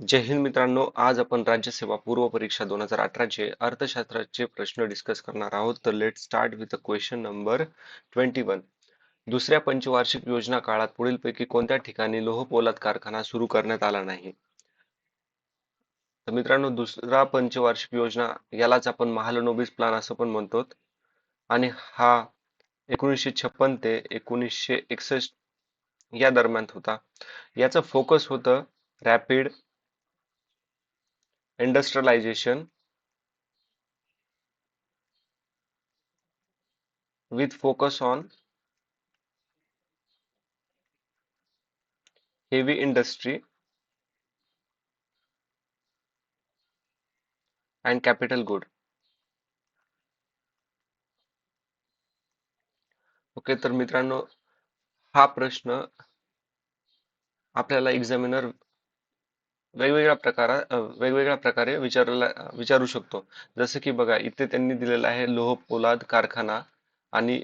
जय हिंद मित्रांनो आज आपण राज्यसेवा पूर्व परीक्षा दोन हजार अठराचे अर्थशास्त्राचे प्रश्न डिस्कस करणार आहोत. तर let start with question number twenty one दुसऱ्या पंचवार्षिक योजना काळात पुढीलपैकी कोणत्या ठिकाणी लोह पोलाद कारखाना सुरू करण्यात आला नाही? तर मित्रांनो दुसरा पंचवार्षिक योजना यालाच आपण महालनोबिस प्लान असं पण म्हणतो. आणि हा एकोणीसशे छप्पन ते एकोणीसशे एकसष्ट या दरम्यान होता. याचं फोकस होतं rapid industrialization with focus on heavy industry and capital good okay तर मित्रांनो हा प्रश्न आपल्याला एक्झामिनर वेगवेगळ्या प्रकारा वेगवेगळ्या प्रकारे विचारला विचारू शकतो. जसं की बघा इथे त्यांनी दिलेलं आहे लोह पोलाद कारखाना आणि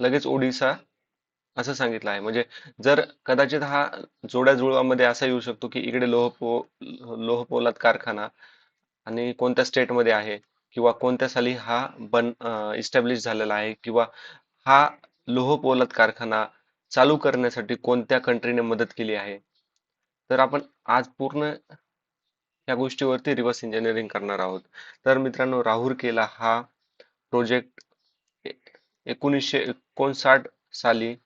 लगेच ओडिसा असं सांगितलं आहे. म्हणजे जर कदाचित हा जोड्या जुळवामध्ये असा येऊ शकतो की इकडे लोह पो लोह पोलाद कारखाना आणि कोणत्या स्टेटमध्ये आहे किंवा कोणत्या साली हा बन इस्टॅब्लिश झालेला आहे किंवा हा लोह पोलाद कारखाना चालू करण्यासाठी कोणत्या कंट्रीने मदत केली आहे? तर आपण आज पूर्ण या गोष्टीवरती रिव्हर्स इंजिनिअरिंग करणार आहोत. तर मित्रांनो राहुरकेला हा प्रोजेक्ट एकोणीसशे एकोणसाठ साली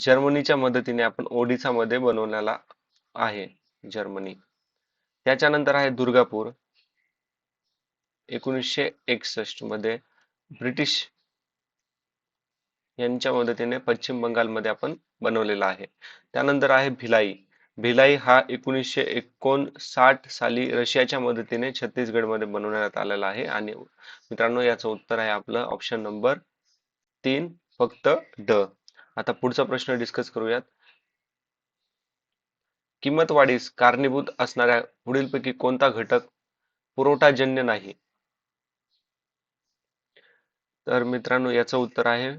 जर्मनीच्या मदतीने आपण ओडिसामध्ये बनवण्याला बनवलेला आहे जर्मनी. त्याच्यानंतर आहे दुर्गापूर. एकोणीसशे एकसष्टमध्ये ब्रिटिश यांच्या मदतीने पश्चिम बंगालमध्ये आपण बनवलेला आहे. त्यानंतर आहे भिलाई. भिलाई हा एकोणीसशे एकोणसाठ साली रशियाच्या मदतीने छत्तीसगडमध्ये बनवण्यात आलेला आहे. आणि मित्रांनो याचं उत्तर आहे आपलं ऑप्शन नंबर तीन फक्त ड. आता पुढचा प्रश्न डिस्कस करूयात. किंमत वाढीस कारणीभूत असणाऱ्या पुढीलपैकी कोणता घटक पुरवठाजन्य नाही? तर मित्रांनो याचं उत्तर आहे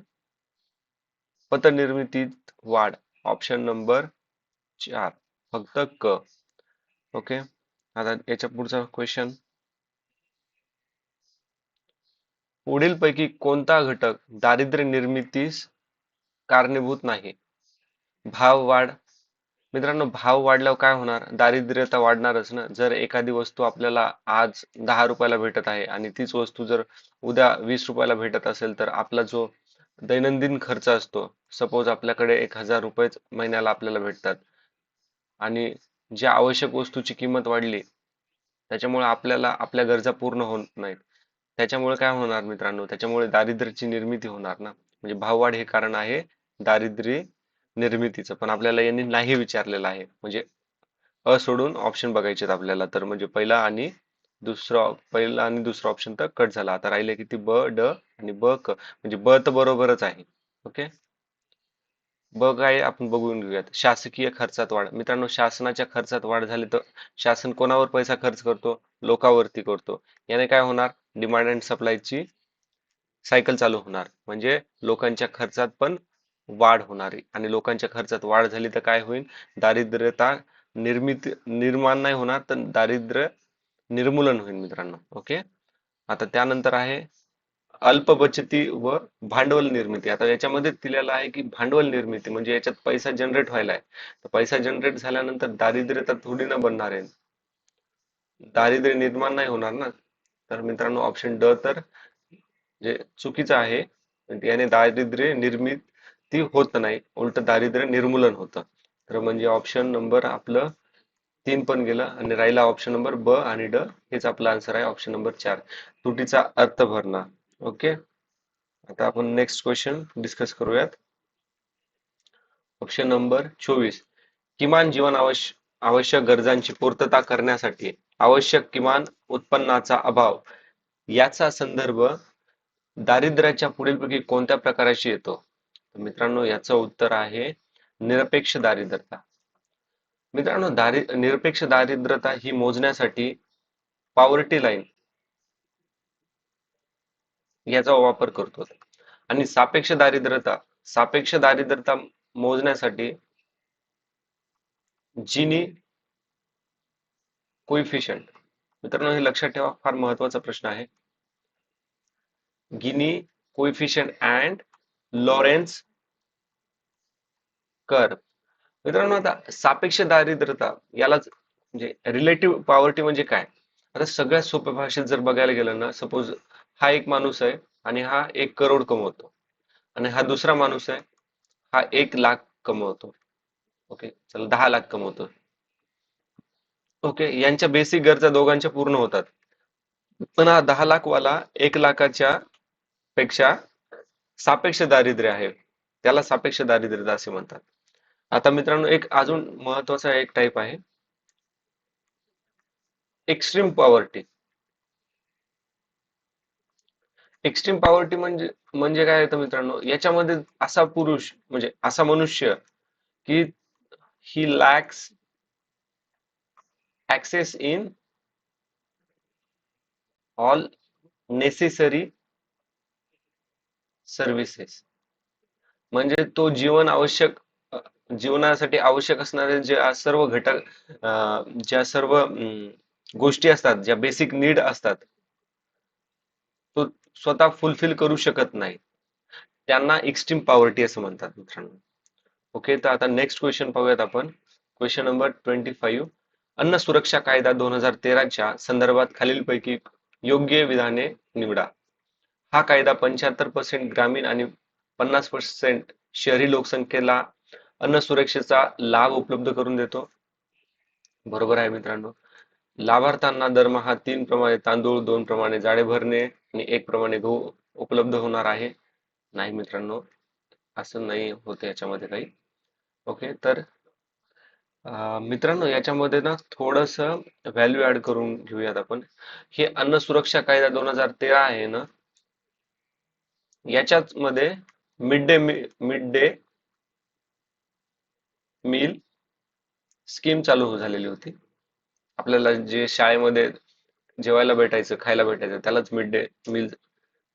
पतनिर्मितीत वाढ. ऑप्शन नंबर चार. फक्त क. ओके? आता याच्या पुढचा क्वेश्चन पुढीलपैकी कोणता घटक दारिद्र्य निर्मितीस कारणीभूत नाही? भाव वाढ. मित्रांनो भाव वाढल्यावर काय होणार? दारिद्र्यता वाढणारच ना. जर एखादी वस्तू आपल्याला आज दहा रुपयाला भेटत आहे आणि तीच वस्तू जर उद्या वीस रुपयाला भेटत असेल तर आपला जो दैनंदिन खर्च असतो सपोज आपल्याकडे एक हजार रुपये महिन्याला आपल्याला भेटतात. आणि ज्या आवश्यक वस्तूची किंमत वाढली त्याच्यामुळे आपल्याला आपल्या गरजा पूर्ण होत नाहीत. त्याच्यामुळे काय होणार मित्रांनो? त्याच्यामुळे दारिद्र्याची निर्मिती होणार ना? म्हणजे भाववाढ हे कारण आहे दारिद्र्य निर्मितीचं. पण आपल्याला यांनी नाही विचारलेलं आहे. म्हणजे अ सोडून ऑप्शन बघायचे आपल्याला. तर म्हणजे पहिला आणि दुसरा पहिला आणि दुसरा ऑप्शन तर कट झाला. आता राहिले किती? ब ड आणि ब क. म्हणजे ब तर बरोबरच आहे. ओके? बघ काय आपण बघून घेऊयात. शासकीय खर्चात वाढ मित्रांनो शासनाच्या खर्चात वाढ झाली तर शासन कोणावर पैसा खर्च करतो? लोकांवरती करतो. याने काय होणार? डिमांड अँड सप्लायची सायकल चालू होणार. म्हणजे लोकांच्या खर्चात पण वाढ होणार. आणि लोकांच्या खर्चात वाढ झाली तर काय होईल? दारिद्र्यता निर्मिती निर्माण नाही होणार तर दारिद्र्य निर्मूलन होईल मित्रांनो. ओके आता त्यानंतर आहे अल्प बचती व भांडवल निर्मिती. आता याच्यामध्ये दिलेलं आहे की भांडवल निर्मिती म्हणजे याच्यात पैसा जनरेट व्हायला आहे. तर पैसा जनरेट झाल्यानंतर दारिद्र्य तर थोडी ना बनणार आहे. दारिद्र्य निर्माण नाही होणार ना. तर मित्रांनो ऑप्शन ड तर जे चुकीचं आहे याने दारिद्र्य निर्मित ती होत नाही. उलट दारिद्र्य निर्मूलन होतं. तर म्हणजे ऑप्शन नंबर आपलं तीन पण गेलं आणि राहिला ऑप्शन नंबर ब आणि ड. हेच आपला आन्सर आहे ऑप्शन नंबर चार. तुटीचा अर्थ भरणा. ओके. आता आपण नेक्स्ट क्वेश्चन डिस्कस करूयात. ऑप्शन नंबर चोवीस. किमान जीवन आवश्यक आवश्यक गरजांची पूर्तता करण्यासाठी आवश्यक किमान उत्पन्नाचा अभाव. याचा संदर्भ दारिद्र्याच्या पुढीलपैकी कोणत्या प्रकाराशी येतो? मित्रांनो याचं उत्तर आहे निरपेक्ष दारिद्रता मित्रांनो दारि निरपेक्ष दारिद्रता ही मोजण्यासाठी पॉवर्टी लाईन याचा वापर करतो. आणि सापेक्ष दारिद्रता सापेक्ष दारिद्रता मोजण्यासाठी जिनी कोइफिशियंट मित्रांनो हे लक्षात ठेवा फार महत्त्वाचा प्रश्न आहे. गिनी कोइफिशियंट अँड लॉरेन्स कर मित्रांनो आता सापेक्ष दारिद्रता यालाच म्हणजे रिलेटिव्ह पॉवर्टी म्हणजे काय? आता सगळ्यात सोप्या भाषेत जर बघायला गेलं ना सपोज हा एक माणूस आहे आणि हा एक करोड कमवतो. आणि हा दुसरा माणूस आहे हा एक लाख कमवतो. ओके चला दहा लाख कमवतो. ओके यांच्या बेसिक गरजा दोघांच्या पूर्ण होतात. पण हा दहा लाख वाला एक लाखाच्या पेक्षा सापेक्ष दारिद्र्य आहे. त्याला सापेक्ष दारिद्र्यता असे म्हणतात. आता मित्रांनो एक अजून महत्त्वाचा एक टाईप आहे. एक्स्ट्रीम पॉवर्टी एक्स्ट्रीम पॉवर्टी म्हणजे म्हणजे काय येतं मित्रांनो याच्यामध्ये असा पुरुष म्हणजे असा मनुष्य की he lacks access in all necessary services म्हणजे तो जीवन आवश्यक जीवनासाठी आवश्यक असणारे जे सर्व घटक ज्या सर्व गोष्टी असतात ज्या बेसिक नीड असतात स्वतः फुलफिल करू शकत नाही त्यांना एक्स्ट्रीम पॉवर्टी असं म्हणतात मित्रांनो. ओके तर आता नेक्स्ट क्वेश्चन पाहूयात आपण. क्वेश्चन नंबर ट्वेंटी फाईव्ह अन्न सुरक्षा कायदा दोन हजार तेराच्या संदर्भात खालीलपैकी योग्य विधाने निवडा. हा कायदा पंच्याहत्तर पर्सेंट ग्रामीण आणि पन्नास पर्सेंट शहरी लोकसंख्येला अन्न सुरक्षेचा लाभ उपलब्ध करून देतो. बरोबर आहे मित्रांनो. लाभार्थ्यांना दरमहा तीन प्रमाणे तांदूळ दोन प्रमाणे जाडे भरणे आणि एक प्रमाणे गहू उपलब्ध होणार आहे. नाही मित्रांनो असं नाही होत याच्यामध्ये काही. ओके तर मित्रांनो याच्यामध्ये ना थोडस व्हॅल्यू ऍड करून घेऊयात आपण. हे अन्न सुरक्षा कायदा दोन हजार तेरा आहे ना? याच्याच मध्ये mid day mid day meal scheme चालू झालेली होती. आपल्याला जे शाळेमध्ये जेवायला भेटायचं खायला भेटायचं त्यालाच मिड डे मील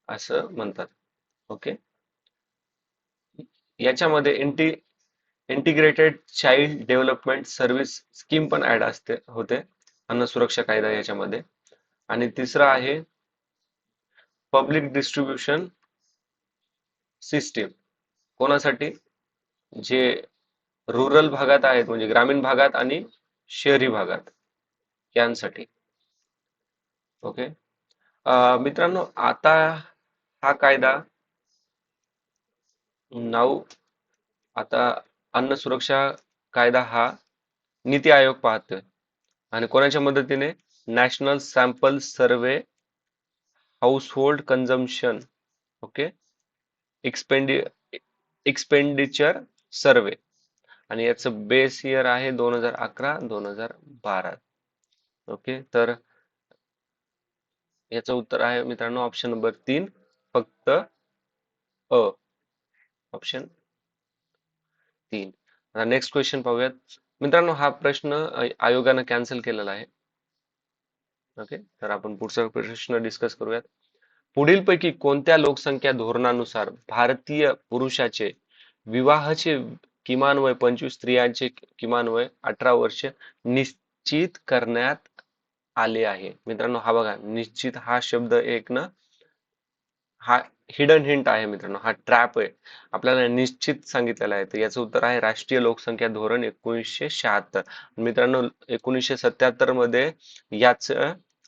असं म्हणतात. ओके याच्यामध्ये इंटी integrated child development service scheme पण ऍड असते होते. अन्न सुरक्षा कायदा याच्यामध्ये. आणि तिसरा आहे पब्लिक डिस्ट्रीब्युशन सिस्टीम कोणासाठी? जे रुरल भागात आहेत म्हणजे ग्रामीण भागात आणि शहरी भागात. यांसाठी. ओके uh, मित्रांनो आता हा कायदा नाऊ आता अन्न सुरक्षा कायदा हा नीती आयोग पाहतोय. आणि कोणाच्या मदतीने? National sample survey household consumption okay एक्सपेंडि expenditure survey आणि याचं बेस इयर आहे दोन हजार अकरा दोन हजार बारा. ओके तर याचं उत्तर आहे मित्रांनो ऑप्शन नंबर तीन फक्त अ. ऑप्शन तीन. आता नेक्स्ट क्वेश्चन पाहूयात. मित्रांनो हा प्रश्न आयोगानं कॅन्सल केलेला आहे. ओके तर आपण पुढचा प्रश्न डिस्कस करूयात. पुढीलपैकी कोणत्या लोकसंख्या धोरणानुसार भारतीय पुरुषाचे विवाहाचे किमान वय पंचवीस स्त्रियांचे किमान वय अठरा वर्ष निश्चित करण्यात आले आहे. मित्रांनो हा बघा निश्चित हा शब्द एक ना हा हिडन हिंट आहे मित्रांनो हा ट्रॅप आहे. आपल्याला निश्चित सांगितलेला आहे. तर याचं उत्तर आहे राष्ट्रीय लोकसंख्या धोरण एकोणीसशे शहात्तर. मित्रांनो एकोणीसशे सत्याहत्तरमध्ये याच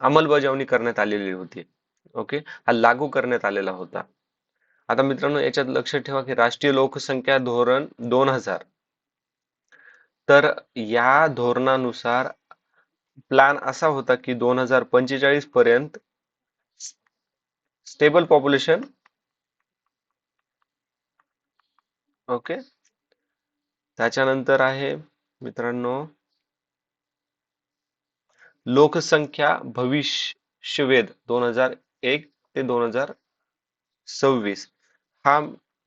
अंमलबजावणी करण्यात आलेली होती. ओके? हा लागू करण्यात आलेला होता. आता मित्रांनो याच्यात लक्ष ठेवा की राष्ट्रीय लोकसंख्या धोरण दोन हजार. तर या धोरणानुसार प्लॅन असा होता की दोन हजार पंचेचाळीस पर्यंत स्टेबल पॉप्युलेशन. ओके. त्याच्यानंतर आहे मित्रांनो लोकसंख्या भविष्यवेध दोन हजार एक ते दोन हजार सव्वीस. हा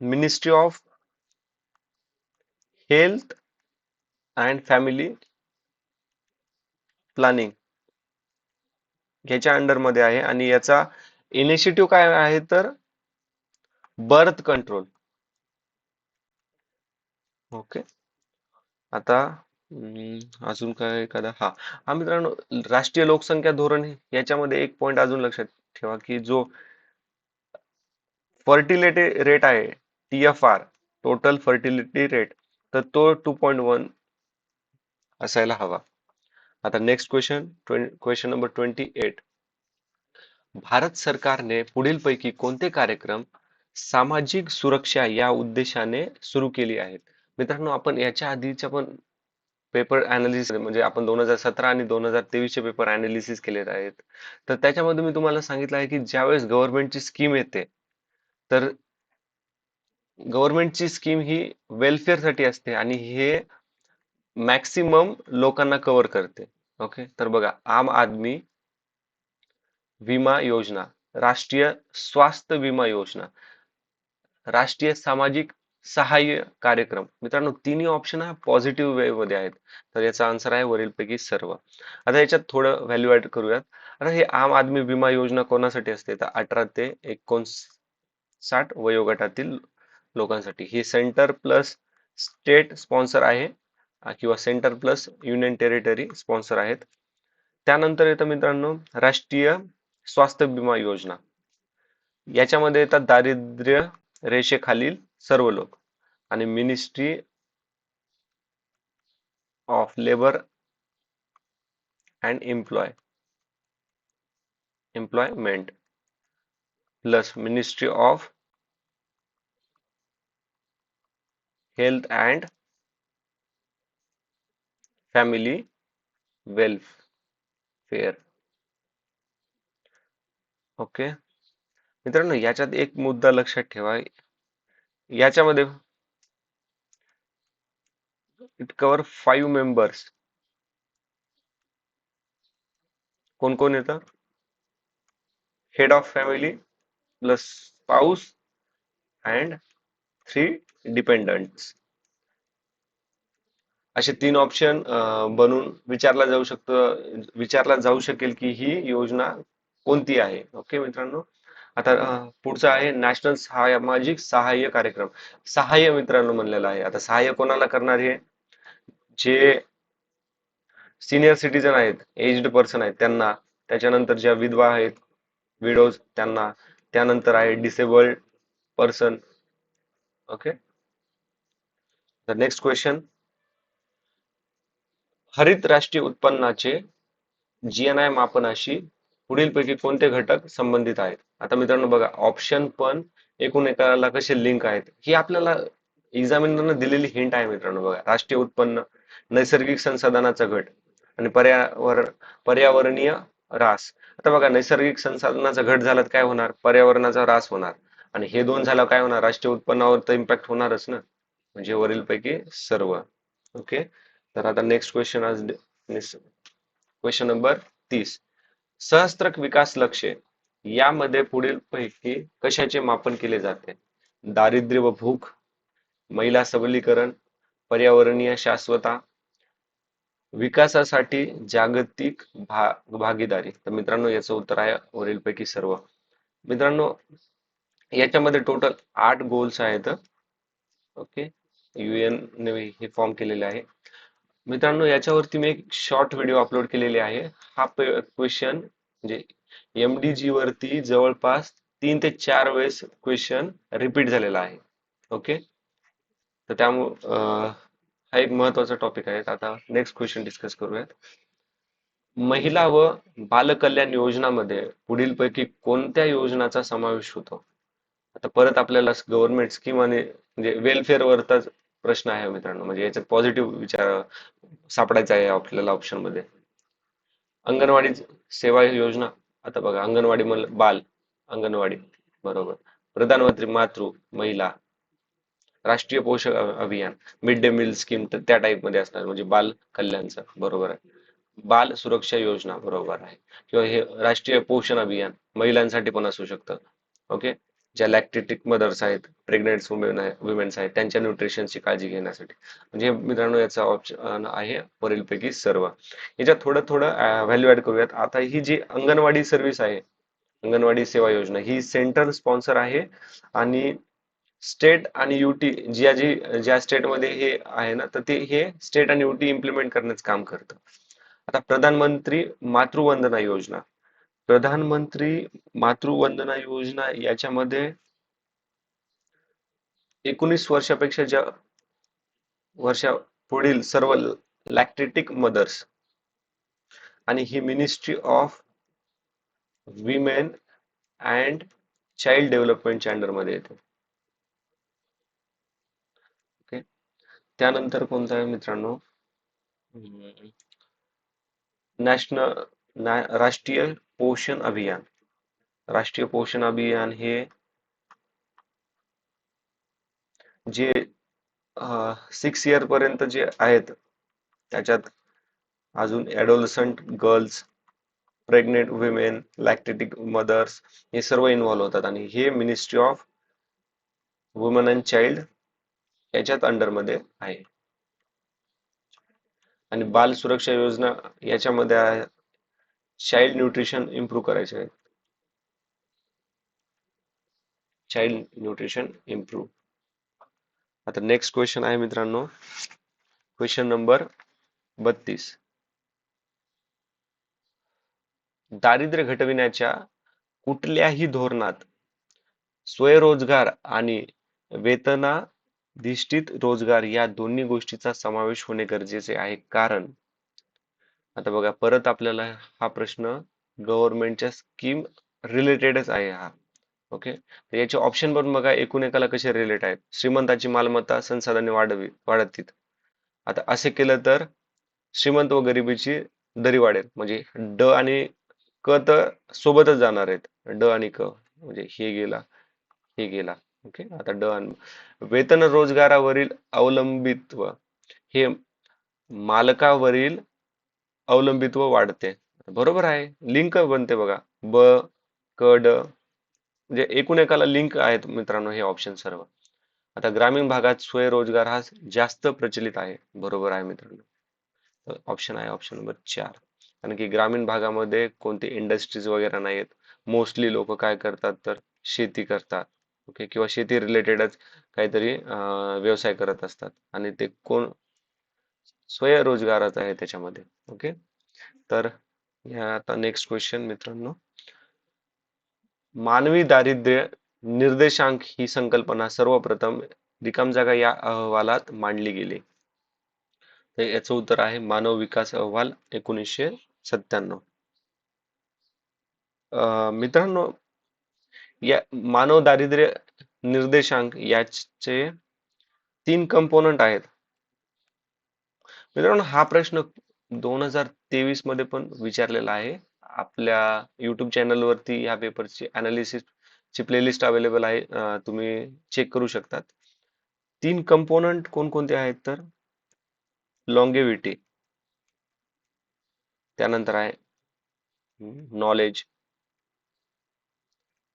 ministry of health and family planning ह्याच्या अंडरमध्ये आहे. आणि याचा इनिशिएटिव्ह काय आहे तर बर्थ कंट्रोल ओके आता अजून काय एखादा? हा. हा मित्रांनो राष्ट्रीय लोकसंख्या धोरण याच्यामध्ये एक पॉइंट अजून लक्षात ठेवा की जो फर्टिलिटी रेट आहे T F R total fertility rate तर तो टू पॉइंट वन असायला हवा. आता next question question number twenty eight Bharat सरकारने पुढीलपैकी कोणते कार्यक्रम सामाजिक सुरक्षा या उद्देशाने सुरू केली आहेत? मित्रांनो आपण याच्या आधीच्या पण पेपर अनालिसिस म्हणजे आपण दोन हजार सतरा आणि दोन हजार तेवीसचे पेपर अनालिसिस केलेले आहेत. तर त्याच्यामध्ये मी तुम्हाला सांगितलं आहे की ज्यावेळेस गव्हर्नमेंटची स्कीम येते तर गव्हर्नमेंटची स्कीम ही वेलफेअरसाठी असते आणि हे मॅक्सिमम लोकांना कव्हर करते. ओके? तर बघा आम आदमी विमा योजना राष्ट्रीय स्वास्थ्य विमा योजना राष्ट्रीय सामाजिक सहाय्य कार्यक्रम. मित्रांनो तिन्ही ऑप्शन हा पॉझिटिव्ह वे मध्ये आहेत. तर याचा आन्सर आहे वरीलपैकी सर्व. आता याच्यात थोडं व्हॅल्यू ऍड करूयात. आता हे आम आदमी विमा योजना कोणासाठी असते? तर अठरा ते एकोणसाठ वयोगटातील लोकांसाठी. ही सेंटर प्लस स्टेट स्पॉन्सर आहे. किंवा centre plus union territory sponsor आहेत. त्यानंतर येतं मित्रांनो राष्ट्रीय स्वास्थ्य विमा योजना. याच्यामध्ये येतात दारिद्र्य रेषेखालील सर्व लोक आणि ministry of labour and employ employment plus ministry of health and family welfare. Okay मित्रांनो याच्यात एक मुद्दा लक्षात ठेवा. याच्यामध्ये इट कवर फाईव्ह मेंबर्स कोण कोण येतं? Head of family plus spouse and three dependents असे तीन ऑप्शन बनून विचारला जाऊ शकतं विचारला जाऊ शकेल की ही योजना कोणती आहे. ओके मित्रांनो? आता पुढचं पुढचा आहे नॅशनल सामाजिक सहाय्य कार्यक्रम सहाय्य मित्रांनो म्हणलेला आहे. आता सहाय्य कोणाला करणार हे? जे सिनियर सिटीजन आहेत एज्ड पर्सन आहेत त्यांना. त्याच्यानंतर ज्या विधवा आहेत विडोज त्यांना. त्यानंतर आहे disabled person okay the next question हरित राष्ट्रीय उत्पन्नाचे जीएनआय मापनाशी पुढीलपैकी कोणते घटक संबंधित आहेत? आता मित्रांनो बघा ऑप्शन पण एकूण एकाला कसे लिंक आहेत? ही आपल्याला एक्झामिनरनं दिलेली हिंट आहे मित्रांनो बघा. राष्ट्रीय उत्पन्न नैसर्गिक संसाधनाचा घट आणि पर्यावरण पर्यावरणीय रास आता बघा नैसर्गिक संसाधनाचा घट झाला तर काय होणार? पर्यावरणाचा ऱ्हास होणार. आणि हे दोन झालं काय होणार? राष्ट्रीय उत्पन्नावर तर इम्पॅक्ट होणारच ना. म्हणजे वरीलपैकी सर्व. ओके तर आता नेक्स्ट क्वेश्चन आज क्वेश्चन नंबर तीस. सहस्त्रक विकास लक्ष्य यामध्ये पुढील पैकी कशाचे मापन केले जाते? दारिद्र्य व भूक महिला सबलीकरण पर्यावरणीय शाश्वता विकासासाठी जागतिक भाग भागीदारी. तर मित्रांनो याचं उत्तर आहे वरीलपैकी सर्व. मित्रांनो याच्यामध्ये टोटल आठ गोल्स आहेत. ओके? युएन ने हे फॉर्म केलेले आहे. मित्रांनो याच्यावरती मी एक शॉर्ट व्हिडिओ अपलोड केलेली आहे. हा क्वेश्चन म्हणजे एमडीजी वरती जवळपास तीन ते चार वेळेस क्वेश्चन रिपीट झालेला आहे. ओके तर त्यामुळं हा एक महत्त्वाचा टॉपिक आहे. आता नेक्स्ट क्वेश्चन डिस्कस करूयात. महिला व बालकल्याण योजनामध्ये पुढीलपैकी कोणत्या योजनाचा समावेश होतो? आता परत आपल्याला गव्हर्नमेंट स्कीम आणि म्हणजे वेलफेअर वरचाच प्रश्न आहे मित्रांनो. म्हणजे याच्यात पॉझिटिव्ह विचार सापडायचा आहे आपल्याला ऑप्शनमध्ये. अंगणवाडी सेवा योजना आता बघा अंगणवाडी मल बाल अंगणवाडी बरोबर. प्रधानमंत्री मातृ महिला राष्ट्रीय पोषक अभियान मिड डे मील स्कीम तर त्या टाईपमध्ये असणार म्हणजे बाल कल्याणचं बरोबर आहे. बाल सुरक्षा योजना बरोबर आहे. किंवा हे राष्ट्रीय पोषण अभियान महिलांसाठी पण असू शकतं. ओके? ज्या लॅक्टेटिक मदर्स आहेत प्रेग्नेंट वुमेन वुमेन्स आहेत त्यांच्या न्यूट्रिशनची काळजी घेण्यासाठी. म्हणजे मित्रांनो याचा ऑप्शन आहे वरीलपैकी सर्व. याच्यात थोडं थोडं व्हॅल्यू ॲड करूयात. आता ही जी अंगणवाडी सर्व्हिस आहे अंगणवाडी सेवा योजना ही सेंट्रल स्पॉन्सर आहे आणि स्टेट आणि युटी ज्या जी ज्या स्टेटमध्ये हे आहे ना तर ते हे स्टेट आणि युटी इम्प्लिमेंट करण्याचं काम करतं. आता प्रधानमंत्री मातृवंदना योजना. प्रधानमंत्री मातृवंदना योजना याच्यामध्ये एकोणीस वर्षापेक्षा ज्या वर्षा पुढील सर्व लॅक्टेटिक मदर्स आणि ही ministry of women and child डेव्हलपमेंटच्या अंडरमध्ये येते. ओके त्यानंतर कोणतं आहे मित्रांनो? नॅशनल राष्ट्रीय पोषण अभियान. राष्ट्रीय पोषण अभियान हे जे सिक्स इयर पर्यंत जे आहेत त्याच्यात अजून adolescent girls pregnant women lactating mothers हे सर्व इन्व्हॉल्व होतात. आणि हे ministry of woman and child याच्यात अंडरमध्ये आहे. आणि बाल सुरक्षा योजना याच्यामध्ये चाइल्ड न्यूट्रिशन इम्प्रूव्ह करायचे आहे चाइल्ड न्यूट्रिशन इम्प्रूव्ह आता नेक्स्ट क्वेश्चन आहे मित्रांनो. क्वेश्चन नंबर बत्तीस. दारिद्र्य घटविण्याच्या कुठल्याही धोरणात स्वयंरोजगार आणि वेतनाधिष्ठित रोजगार या दोन्ही गोष्टीचा समावेश होणे गरजेचे आहे. कारण आता बघा परत आपल्याला हा प्रश्न गव्हर्नमेंटच्या स्कीम रिलेटेडच आहे हा. ओके तर याचे ऑप्शन पण बघा एकूण एकाला कसे रिलेट आहेत? श्रीमंताची मालमत्ता संसाधने वाढवी वाढतील आता असे केलं तर श्रीमंत व गरिबीची दरी वाढेल. म्हणजे ड आणि क तर सोबतच जाणार आहेत. ड आणि क. म्हणजे हे गेला हे गेला. ओके आता ड आणि वेतन रोजगारावरील अवलंबित्व. हे मालकावरील अवलंबित्व वाढते. बरोबर आहे. लिंक बनते बघा. ब क ड म्हणजे एकूण एकाला लिंक आहेत मित्रांनो हे ऑप्शन सर्व. आता ग्रामीण भागात स्वयंरोजगार हा जास्त प्रचलित आहे. बरोबर आहे मित्रांनो. ऑप्शन आहे ऑप्शन नंबर चार. कारण की ग्रामीण भागामध्ये कोणते इंडस्ट्रीज वगैरे नाहीत मोस्टली लोक काय करतात तर शेती करतात. ओके किंवा शेती रिलेटेडच काहीतरी व्यवसाय करत असतात. आणि ते कोण स्वयंरोजगाराच आहे त्याच्यामध्ये. ओके तर ह्या आता नेक्स्ट क्वेश्चन मित्रांनो. मानवी दारिद्र्य निर्देशांक ही संकल्पना सर्वप्रथम रिकाम जागा या अहवालात मांडली गेली. तर याचं उत्तर आहे मानव विकास अहवाल एकोणीसशे सत्त्याण्णव. मित्रांनो या मानव दारिद्र्य निर्देशांक याचे तीन कंपोनंट आहेत. मित्रांनो हा प्रश्न दोन हजार तेवीसमध्ये पण विचारलेला आहे. आपल्या युट्यूब चॅनलवरती ह्या पेपरची अनालिसिस ची प्लेलिस्ट अवेलेबल आहे. तुम्ही चेक करू शकतात. तीन कंपोनंट कोणकोणते आहेत तर? लॉंगेविटी त्यानंतर आहे नॉलेज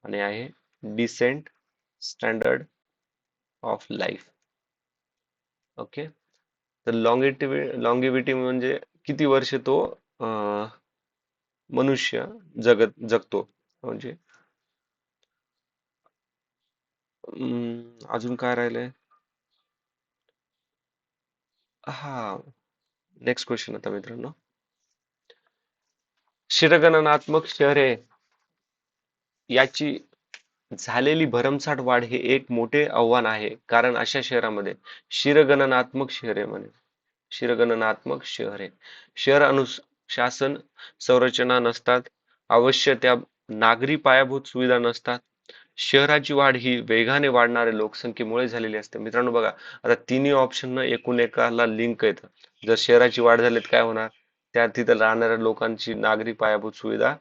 आणि आहे decent standard of life okay तर लॉंगेटिव्ही लॉंगिव्हिटी म्हणजे किती वर्ष तो मनुष्य जगत जगतो? म्हणजे अजून काय राहिलंय? हा नेक्स्ट क्वेश्चन आता मित्रांनो. शिरगणनात्मक शहरे याची झालेली भरमसाठ वाढ हे एक मोठे आव्हान आहे. कारण अशा शहरामध्ये शिरगणनात्मक शहरे म्हणे. शिरगणनात्मक शहरे शहर अनुशासन संरचना नसतात. अवश्य त्या नागरी पायाभूत सुविधा नसतात. शहराची वाढ ही वेगाने वाढणाऱ्या लोकसंख्येमुळे झालेली असते. मित्रांनो बघा आता तिन्ही ऑप्शन एकूण एकाला लिंक येतं. जर शहराची वाढ झाली तर काय होणार? त्या तिथं राहणाऱ्या लोकांची नागरी पायाभूत सुविधा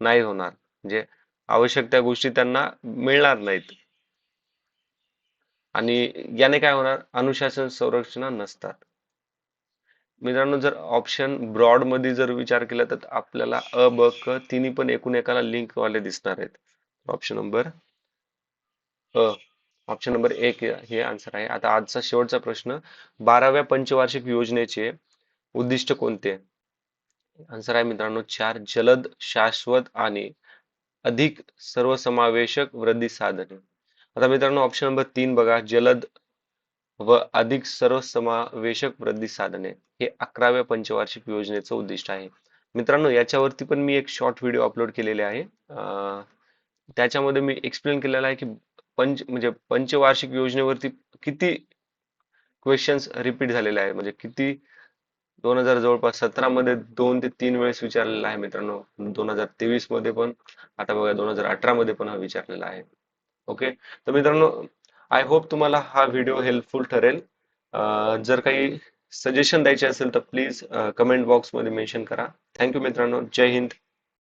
नाही होणार. म्हणजे आवश्यक त्या गोष्टी त्यांना मिळणार नाहीत. आणि याने काय होणार? अनुशासन संरक्षण नसतात. मित्रांनो जर ऑप्शन ब्रॉडमध्ये जर विचार केला तर आपल्याला अ ब क तिन्ही पण एकूण एकाला लिंक वाले दिसणार आहेत. ऑप्शन नंबर अ. ऑप्शन नंबर एक हे आन्सर आहे. आता आजचा शेवटचा प्रश्न बाराव्या पंचवार्षिक योजनेचे उद्दिष्ट कोणते? आन्सर आहे मित्रांनो चार जलद शाश्वत आणि अधिक सर्वसमावेशक वृद्धी साधने. आता मित्रांनो ऑप्शन नंबर तीन बघा जलद व अधिक सर्वसमावेशक वृद्धी साधने. हे अकराव्या पंचवार्षिक योजनेचं उद्दिष्ट आहे. मित्रांनो याच्यावरती पण मी एक शॉर्ट व्हिडिओ अपलोड केलेले आहे. त्याच्यामध्ये मी एक्सप्लेन केलेलं आहे की पंच म्हणजे पंचवार्षिक योजनेवरती किती क्वेश्चन्स रिपीट झालेले आहे म्हणजे किती दोन हजार जवळपास सतरा मध्ये दोन ते तीन वेळेस विचारलेला आहे मित्रांनो. दोन हजार तेवीसमध्ये पण आता बघा दोन हजार अठरा मध्ये पण हा विचारलेला आहे. ओके तर मित्रांनो आय होप तुम्हाला हा व्हिडिओ हेल्पफुल ठरेल. जर काही सजेशन द्यायचे असेल तर प्लीज कमेंट बॉक्समध्ये मेन्शन करा. थँक्यू मित्रांनो. जय हिंद.